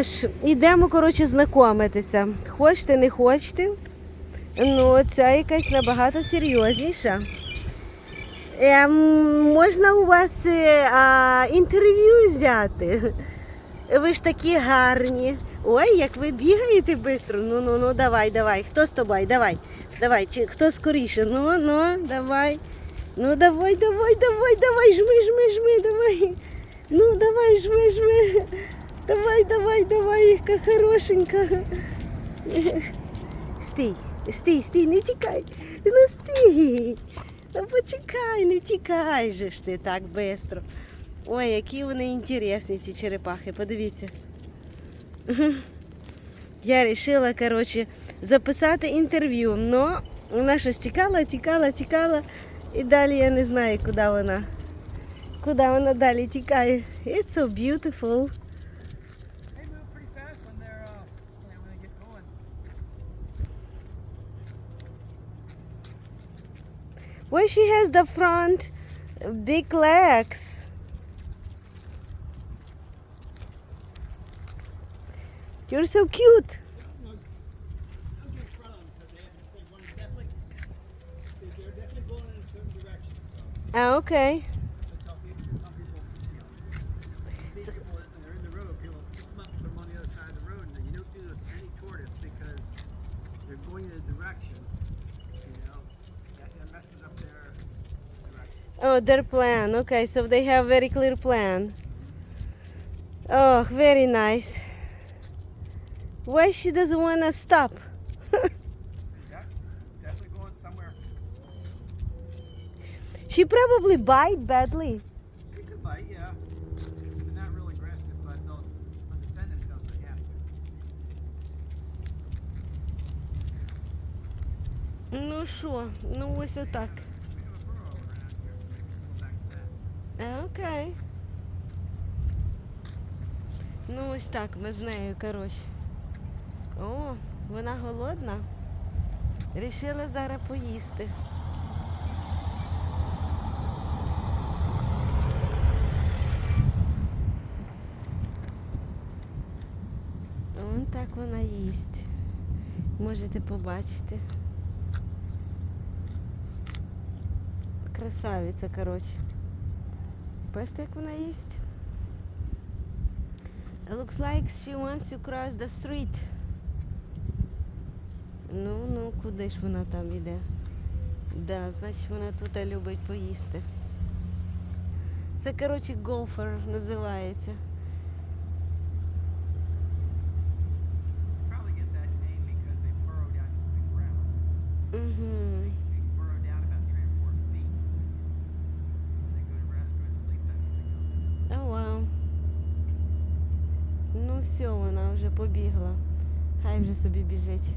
Ось, ідемо, коротше, знайомитися. Хочете, не хочете. Ну, ця якась набагато серйозніша. Ем, можна у вас е, а, інтерв'ю взяти? Ви ж такі гарні. Ой, як ви бігаєте швидко. Ну, ну, ну, давай, давай. Хто з тобою? Давай. Давай, чи хто скоріше? Ну, ну, давай. Ну, давай, давай, давай, давай, жми, жми, жми, давай. Ну, давай, жми, жми. Давай, давай, давай, яка хорошенька. Стій, стій, стій, не тікай. Ну стій. Ну почекай, не тікай же ж ти так швидко. Ой, які вони інтересні, ці черепахи, подивіться. Я вирішила, коротше, записати інтерв'ю, но вона щось тікала, тікала, тікала, і далі я не знаю, куди вона. Куди вона далі тікає. It's so beautiful. Why she has the front big legs? You're so cute. Ah, okay. People, Oh, their plan. Okay, so they have very clear plan. Oh, very nice. Why she doesn't wanna stop? Yeah, definitely going somewhere. She probably bite badly. They could bite, yeah. They're not real aggressive, but they'll, they'll defend themselves if they have to. Ну що, ну ось отак. Окей. Ну ось так, ми з нею, коротше. О, вона голодна. Рішила зараз поїсти. Вон так вона їсть. Можете побачити. Красавиця, коротше. Бачите, як вона їсть? It looks like she wants to cross the street. Ну, ну, куди ж вона там іде? Да, значить вона тут любить поїсти. Це, коротше, гофер називається. Probably все, вона вже побігла. Хай вже собі біжить.